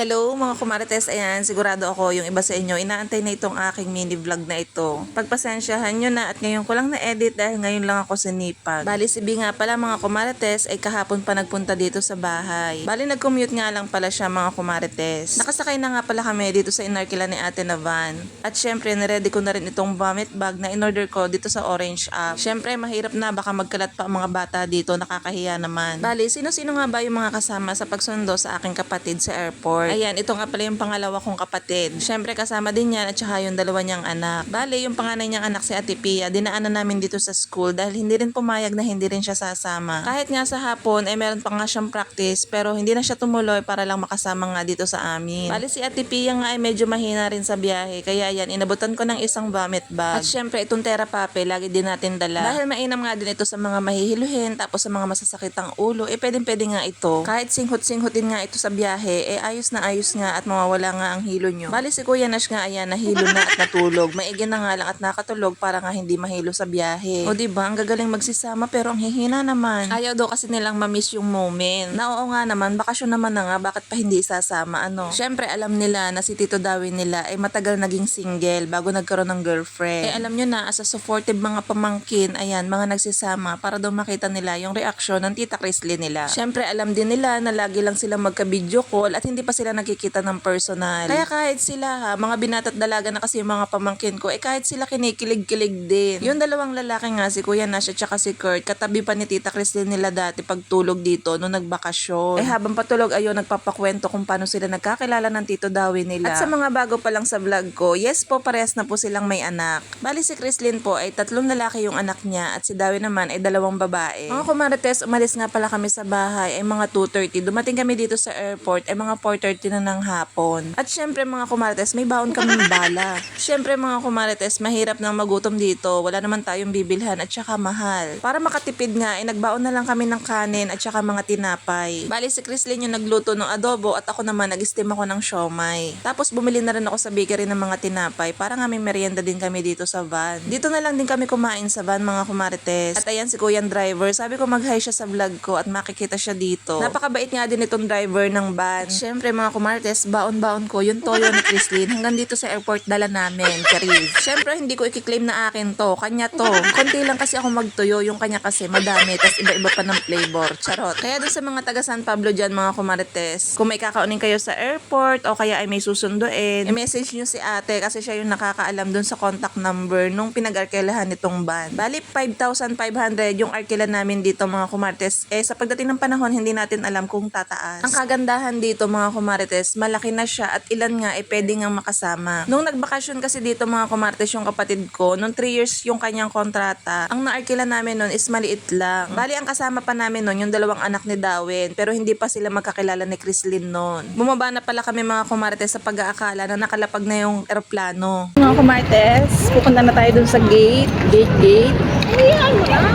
Hello mga kumarites, ayan, sigurado ako yung iba sa inyo, inaantay na itong aking mini vlog na ito. Pagpasensyahan nyo na at ngayon ko lang na-edit dahil ngayon lang ako sinipag. Bali si B nga pala mga kumarites ay kahapon pa nagpunta dito sa bahay. Bali nag-commute nga lang pala siya mga kumarites. Nakasakay na nga pala kami dito sa inarkila ni ate na van. At syempre, naready ko na rin itong vomit bag na in-order ko dito sa Orange app. Syempre, mahirap na baka magkalat pa ang mga bata dito, nakakahiya naman. Bali, sino-sino nga ba yung mga kasama sa pagsundo sa aking kapatid sa airport? Ayan, ito nga pala yung pangalawa kong kapatid. Syempre, kasama din yan at saka yung dalawa niyang anak. Bali, yung panganay niyang anak si Ate Pia, dinaanan namin dito sa school dahil hindi rin pumayag na hindi rin siya sasama. Kahit nga sa hapon, eh meron pa nga siyang practice pero hindi na siya tumuloy para lang makasama nga dito sa amin. Bali, si Ate Pia nga ay medyo mahina rin sa biyahe kaya yan, inabutan ko ng isang vomit bag. At syempre, itong terapape, lagi din natin dala. Dahil mainam nga din ito sa mga mahihiluhin tapos sa mga masasakit ang ulo, eh pwedeng pwede nga ito. Kahit singhot-singhotin nga ito sa biyahe, eh ayos na ayos nga at mawawala nga ang hilo nyo. Bali si Kuya Nash nga ayan, nahilo na at natulog. Maigi na nga lang at nakatulog para nga hindi mahilo sa biyahe. O diba, ang gagaling magsisama pero ang hihina naman. Ayaw daw kasi nilang mamiss yung moment. Na oo nga naman, bakasyon naman na nga, bakit pa hindi isasama ano? Syempre alam nila na si Tito Dawi nila ay matagal naging single bago nagkaroon ng girlfriend. Eh alam nyo na, as a supportive mga pamangkin, ayan, mga nagsisama para daw makita nila yung reaksyon ng Tita Chrisley nila. Syempre alam din nila na lagi lang sila magka-video call at hindi pa sila nagkikita ng personal. Kaya kahit sila ha, mga binata't dalaga na kasi yung mga pamangkin ko, eh kahit sila kinikilig-kilig din. Yung dalawang lalaki nga, si Kuya Nash at si Kurt, katabi pa ni Tita Christine nila dati pagtulog dito nung nagbakasyon. Eh habang patulog, ayun, nagpapakwento kung paano sila nagkakilala ng Tito Dawi nila. At sa mga bago pa lang sa vlog ko, yes po, parehas na po silang may anak. Bali si Chrislyn po ay tatlong lalaki yung anak niya at si Dawi naman ay dalawang babae. Mga kumarites, umalis nga pala kami sa bahay ay mga 2.30. Dumating kami dito sa airport ay mga 4.30 na ng hapon. At syempre mga kumarites, may baon kaming bala. syempre mga kumarites, mahirap nang magutom dito. Wala naman tayong bibilhan at saka mahal. Para makatipid nga, ay nagbaon na lang kami ng kanin at saka mga tinapay. Bali si Chrislyn yung nagluto ng adobo at ako naman nag-steam ako ng siomay. Tapos bumili na rin ako sa bakery ng mga tinapay para nga may merienda din kami dito sa van. Dito na lang din kami kumain sa van mga kumarites. At ayan si Kuya driver. Sabi ko mag-hi siya sa vlog ko at makikita siya dito. Napakabait nga din itong driver ng van. Siyempre mga kumarites, baon-baon ko yung toyo ni Chrislyn. Hanggang dito sa airport dala namin. Charis. Siyempre hindi ko i-claim na akin to. Kanya to. Konti lang kasi ako magtuyo. Yung kanya kasi madami. Tapos iba-iba pa ng flavor. Charot. Kaya doon sa mga taga San Pablo dyan mga kumarites, kung may kakaunin kayo sa airport o kaya ay may susunduin, i-message nyo si ate kasi siya yung nakakaalam doon sa contact number nung pinag-arkelahan nitong van. Bali, 5,500 yung arkela namin dito mga kumarites. Eh, sa pagdating ng panahon, hindi natin alam kung tataas. Ang kagandahan dito mga kumarites, malaki na siya at ilan nga eh pwede nga makasama. Nung nagbakasyon kasi dito mga kumarites yung kapatid ko, nung 3 years yung kanyang kontrata, ang naarkila namin nun is maliit lang. Bali, ang kasama pa namin nun, yung dalawang anak ni Darwin, pero hindi pa sila magkakilala ni Chrislyn nun. Bumaba na pala kami mga kumarites sa pag-aakala na nakalapag na yung eroplano. Mga kumartes, pupunta na tayo dun sa gate, gate, gate.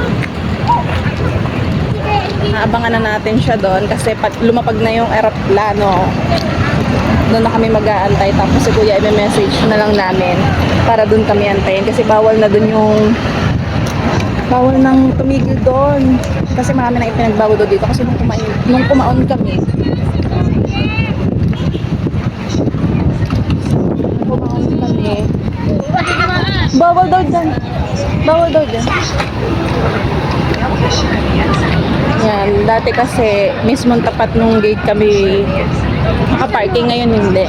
Naabangan na natin siya doon kasi pat lumapag na yung aeroplano. Doon na kami mag-aantay. Tapos si kuya i-message na lang namin para doon kami antayin. Kasi bawal na doon yung bawal nang tumigil doon. Kasi marami na ipinagbago doon dito. Kasi nung kumain nung kami kumaon kami. Bawal daw dyan. Bawal daw dyan yan dati kasi mismong tapat nung gate kami nakaparking ngayon hindi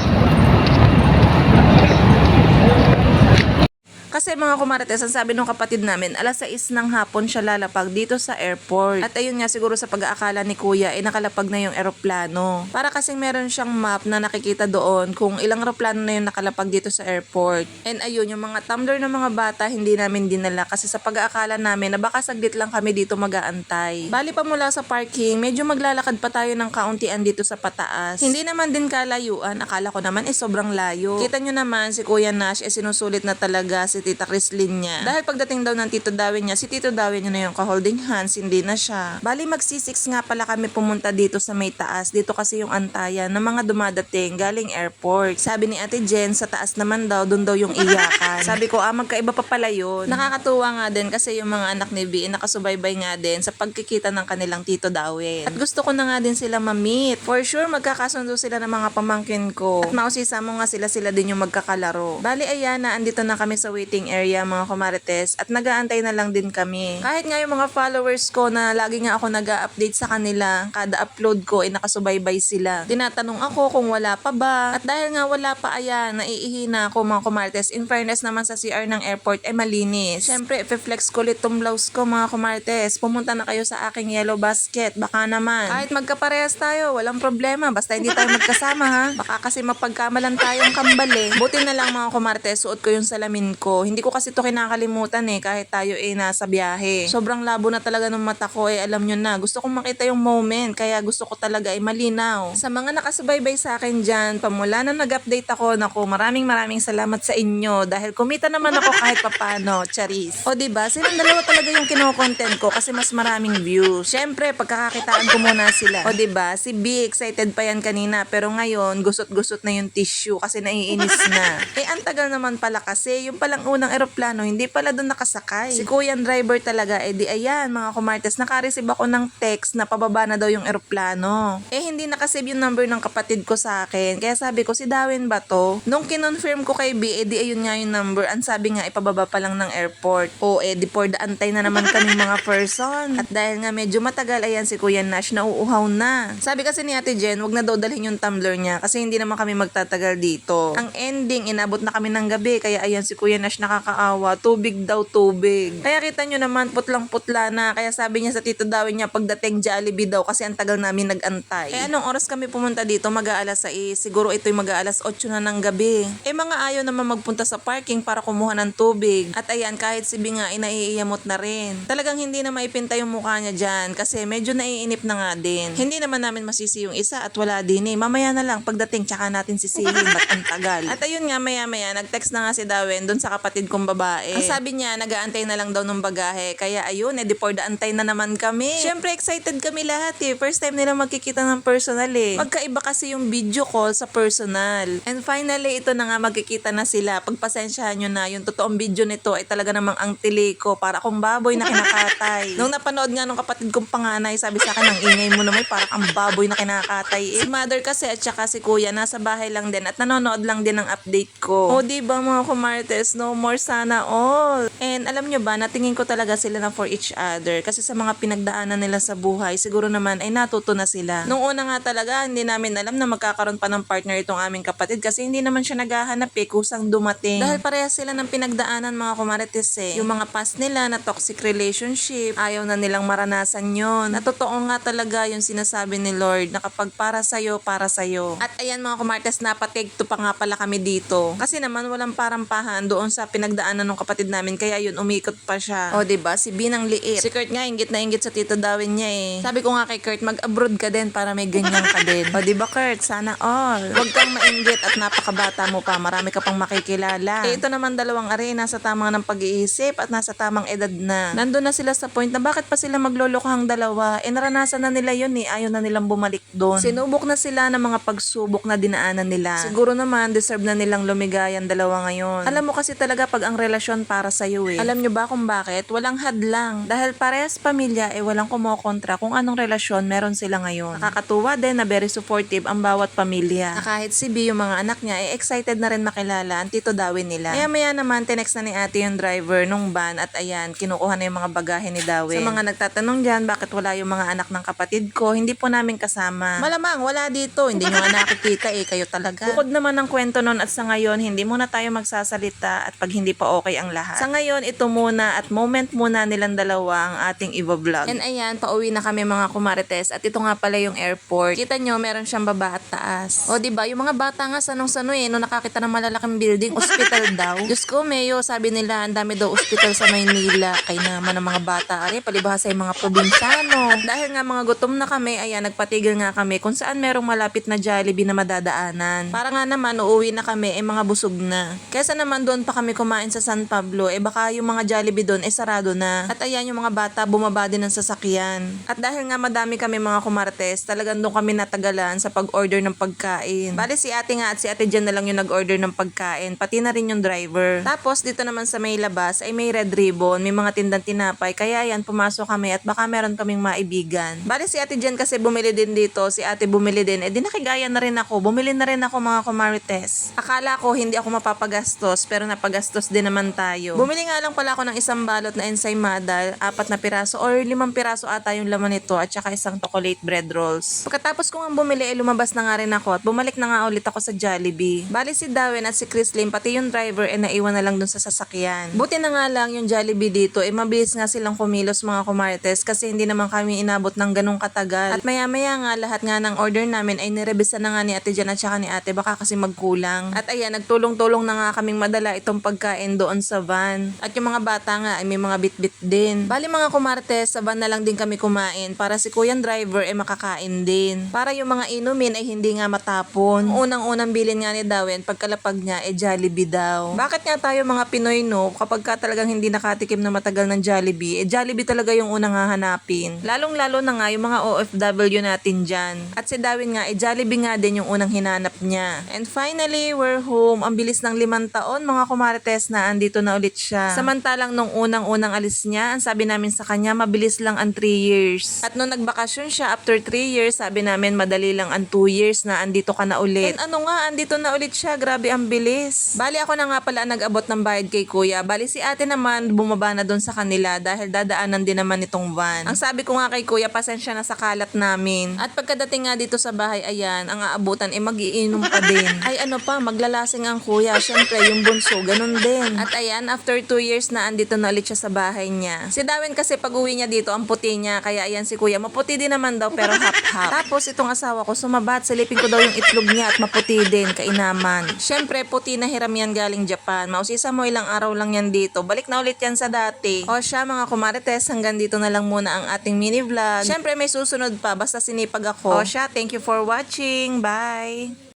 Kasi mga kumarites, ang sabi ng kapatid namin, alas 6 ng hapon siya lalapag dito sa airport. At ayun nga, siguro sa pag-aakala ni kuya, ay nakalapag na yung eroplano. Para kasing meron siyang map na nakikita doon kung ilang eroplano na yung nakalapag dito sa airport. And ayun, yung mga tumbler ng mga bata, hindi namin dinala kasi sa pag-aakala namin na baka saglit lang kami dito mag-aantay. Bali pa mula sa parking, medyo maglalakad pa tayo ng kauntian dito sa pataas. Hindi naman din kalayuan, akala ko naman eh sobrang layo. Kita nyo naman si Kuya Nash eh sinusulit na talaga si Tita Crislin niya. Dahil pagdating daw ng Tito Dawin niya, si Tito Dawin niya na yung ka-holding hands, hindi na siya. Bali magsisix nga pala kami pumunta dito sa may taas. Dito kasi yung antayan ng mga dumadating galing airport. Sabi ni Ate Jen, sa taas naman daw, doon daw yung iyakan. Sabi ko, ah, magkaiba pa pala yun. Nakakatuwa nga din kasi yung mga anak ni B, nakasubaybay nga din sa pagkikita ng kanilang Tito Dawin. At gusto ko na nga din sila ma-meet. For sure, magkakasundo sila ng mga pamangkin ko. At mausisa mo nga sila sila din yung magkakalaro. Bali, ayan na, andito na kami sa waiting area mga kumarites at nagaantay na lang din kami. Kahit nga yung mga followers ko na lagi nga ako nag update sa kanila, kada upload ko ay nakasubaybay sila. Tinatanong ako kung wala pa ba. At dahil nga wala pa ayan, naiihi na ako mga kumarites. In fairness naman sa CR ng airport ay malinis. Siyempre, flex ko ulit tong blouse ko mga kumarites. Pumunta na kayo sa aking yellow basket. Baka naman. Kahit magkaparehas tayo, walang problema. Basta hindi tayo magkasama ha. Baka kasi mapagkamalan tayong kambali. Buti na lang mga kumarites, suot ko yung salamin ko. Hindi ko kasi to kinakalimutan eh kahit tayo eh nasa biyahe. Sobrang labo na talaga ng mata ko eh alam nyo na. Gusto kong makita yung moment kaya gusto ko talaga ay malinaw. Sa mga nakasubaybay sa akin dyan, pamula na nag-update ako, naku, maraming maraming salamat sa inyo dahil kumita naman ako kahit papano, charis. O diba, silang dalawa talaga yung kinokontent ko kasi mas maraming views. Siyempre, pagkakakitaan ko muna sila. O diba, si B excited pa yan kanina pero ngayon, gusot-gusot na yung tissue kasi naiinis na. eh, ang tagal naman pala kasi, yung palang unang eroplano, hindi pala doon nakasakay. Si kuya driver talaga, eh di ayan, mga kumartes, nakareceive ako ng text na pababa na daw yung eroplano. Eh, hindi nakasave yung number ng kapatid ko sa akin. Kaya sabi ko, si Darwin ba to? Nung kinonfirm ko kay B, eh ayun nga yung number. Ang sabi nga, ipababa pa lang ng airport. O eh, di for the antay na naman kami mga person. At dahil nga medyo matagal, ayan si Kuya Nash, nauuhaw na. Sabi kasi ni Ate Jen, wag na daw dalhin yung tumbler niya kasi hindi naman kami magtatagal dito. Ang ending, inabot na kami ng gabi, kaya ayan si Kuya Nash nakakaawa. Tubig daw, tubig. Kaya kita nyo naman, putlang-putla na. Kaya sabi niya sa tito Dawin niya, pagdating Jollibee daw kasi ang tagal namin nag-antay. Eh anong oras kami pumunta dito? Mag-aalas 6. Siguro ito'y mag-aalas 8 na ng gabi. Eh mga ayaw naman magpunta sa parking para kumuha ng tubig. At ayan, kahit si Binga, inaiiyamot na rin. Talagang hindi na maipinta yung mukha niya dyan kasi medyo naiinip na nga din. Hindi naman namin masisi yung isa at wala din eh. Mamaya na lang, pagdating, tsaka natin sisihin. Ba't ang tagal? At ayun nga, maya-maya, nag-text na nga si Darwin dun sa kapatid kong babae. Ang sabi niya, nag-aantay na lang daw ng bagahe. Kaya ayun, eh, for the antay na naman kami. Siyempre, excited kami lahat eh. First time nila magkikita ng personal eh. Magkaiba kasi yung video call sa personal. And finally, ito na nga magkikita na sila. Pagpasensyahan nyo na, yung totoong video nito ay talaga namang ang tiliko para akong baboy na kinakatay. Nung napanood nga nung kapatid kong panganay, sabi sa akin, ang ingay mo naman, parang ang baboy na kinakatay. Eh. Si mother kasi at saka si kuya, nasa bahay lang din at nanonood lang din ng update ko. O di ba mga kumartes, no more sana all. And alam nyo ba, natingin ko talaga sila na for each other. Kasi sa mga pinagdaanan nila sa buhay, siguro naman ay natuto na sila. Nung una nga talaga, hindi namin alam na magkakaroon pa ng partner itong aming kapatid kasi hindi naman siya naghahanap eh, kusang dumating. Dahil parehas sila ng pinagdaanan mga kumarites eh. Yung mga past nila na toxic relationship, ayaw na nilang maranasan yon. Na totoo nga talaga yung sinasabi ni Lord na kapag para sa'yo, para sa'yo. At ayan mga kumarites, napatig to pa nga pala kami dito. Kasi naman walang parampahan doon sa pinagdaanan ng kapatid namin kaya yun umikot pa siya. O 'di ba Si Binang liit. Si Kurt nga ingit na ingit sa tito Dawin niya eh. Sabi ko nga kay Kurt, mag-abroad ka din para may ganyan ka din. O 'di ba Kurt, sana all. Huwag kang mainggit at napakabata mo pa. Marami ka pang makikilala. Eh, ito naman dalawang are nasa tamang ng pag-iisip at nasa tamang edad na. Nandun na sila sa point na bakit pa sila maglolokahang dalawa? Eh naranasan na nila yun eh. Ayaw na nilang bumalik doon. Sinubok na sila ng mga pagsubok na dinaanan nila. Siguro naman deserve na nilang lumigayan dalawa ngayon. Alam mo kasi talaga pag ang relasyon para sa eh. Alam nyo ba kung bakit? Walang hadlang. Dahil parehas pamilya eh walang kumokontra kung anong relasyon meron sila ngayon. Nakakatuwa din na very supportive ang bawat pamilya. Na kahit si B yung mga anak niya eh excited na rin makilala ang tito Dawin nila. Kaya maya naman tinext na ni ate yung driver nung van at ayan kinukuha na yung mga bagahe ni Dawin. Sa mga nagtatanong dyan bakit wala yung mga anak ng kapatid ko hindi po namin kasama. Malamang wala dito hindi nyo nga nakikita eh kayo talaga. Bukod naman ng kwento nun at sa ngayon hindi muna tayo magsasalita at pag hindi pa okay ang lahat. Sa ngayon ngayon, ito muna at moment muna nilang dalawa ang ating i-vlog. And ayan, pauwi na kami mga kumarites at ito nga pala yung airport. Kita nyo, meron siyang baba at taas. O di ba yung mga bata nga sanong-sano eh, no nakakita ng malalaking building, hospital daw. Diyos ko, Mayo, sabi nila, ang dami daw hospital sa Maynila. Kay naman ng mga bata, ari, palibhasa yung mga probinsyano. Dahil nga mga gutom na kami, ayan, nagpatigil nga kami kung saan merong malapit na Jollibee na madadaanan. Para nga naman, uuwi na kami, eh mga busog na. Kesa naman doon pa kami kumain sa San Pablo, eh baka yung mga Jollibee doon, eh sarado na. At ayan, yung mga bata, bumaba din ng sasakyan. At dahil nga madami kami mga kumartes, talagang doon kami natagalan sa pag-order ng pagkain. Bale si ate nga at si ate Jen na lang yung nag-order ng pagkain, pati na rin yung driver. Tapos dito naman sa may labas ay may red ribbon, may mga tindang tinapay, kaya yan pumasok kami at baka meron kaming maibigan. Bale si ate Jen kasi bumili din dito, si ate bumili din, eh di nakigaya na rin ako, bumili na rin ako mga kumarites. Akala ko hindi ako mapapagastos, pero napagastos din naman tayo. Bumili nga lang pala ako ng isang balot na ensaymada, apat na piraso or limang piraso ata yung laman nito at saka isang chocolate bread rolls. Pagkatapos ko nga bumili, eh, lumabas na nga rin ako at bumalik na nga ulit ako sa Jollibee. Bali si Darwin at si Chrislyn, pati yung driver, eh naiwan na lang dun sa sasakyan. Buti na nga lang yung Jollibee dito, eh mabilis nga silang kumilos mga kumarites kasi hindi naman kami inabot ng ganong katagal. At maya maya nga lahat nga ng order namin ay nirebisa na nga ni Ate Jan at saka ni Ate baka kasi magkulang. At ayan, nagtulong-tulong na nga kaming madala itong pagkain doon sa van. At yung mga bata nga ay may mga bit-bit din. Bali mga kumarites, sa van na lang din kami kumain para si kuyang driver ay makakain din. Para yung mga inumin ay hindi nga matapon. Unang-unang bilin nga ni Dawen pagkalapag niya ay Jollibee daw. Bakit nga tayo mga Pinoy no, kapag ka talagang hindi nakatikim na matagal ng Jollibee, eh Jollibee talaga yung unang hahanapin. Lalong-lalo na nga yung mga OFW natin dyan. At si Darwin nga, eh Jollibee nga din yung unang hinanap niya. And finally, we're home. Ang bilis ng limang taon, mga kumarites na andito na ulit siya. Samantalang nung unang-unang alis niya, ang sabi namin sa kanya, mabilis lang ang 3 years. At nung nagbakasyon siya, after 3 years, sabi namin, madali lang ang 2 years na andito ka na ulit. And ano nga, andito na ulit siya. Grabe ang bilis. Bali ako na nga pala nag-abot ng bayad kay kuya. Bali si ate naman, bumaba na doon sa kanila dahil dadaanan din naman itong van. Ang sabi ko nga kay kuya, pasensya na sa kalat namin. At pagkadating nga dito sa bahay, ayan, ang aabutan, eh magiinom pa din. Ay ano pa, maglalasing ang kuya. Siyempre, yung bunso, ganun din. At ayan, after 2 years na andito na ulit siya sa bahay niya. Si Darwin kasi pag uwi niya dito, ang puti niya. Kaya ayan si kuya, maputi din naman daw pero hap-hap. Tapos itong asawa ko, sumabat, silipin ko daw yung itlog niya at maputi din, kainaman. Siyempre, puti na hiram yan galing Japan. Mausisa mo ilang araw lang yan dito. Balik na ulit yan sa dati. O siya mga kumarites, hanggang dito na lang muna ang ating mini vlog. Siyempre, may susunod pa, basta sinipag ako. O siya, thank you for watching. Bye!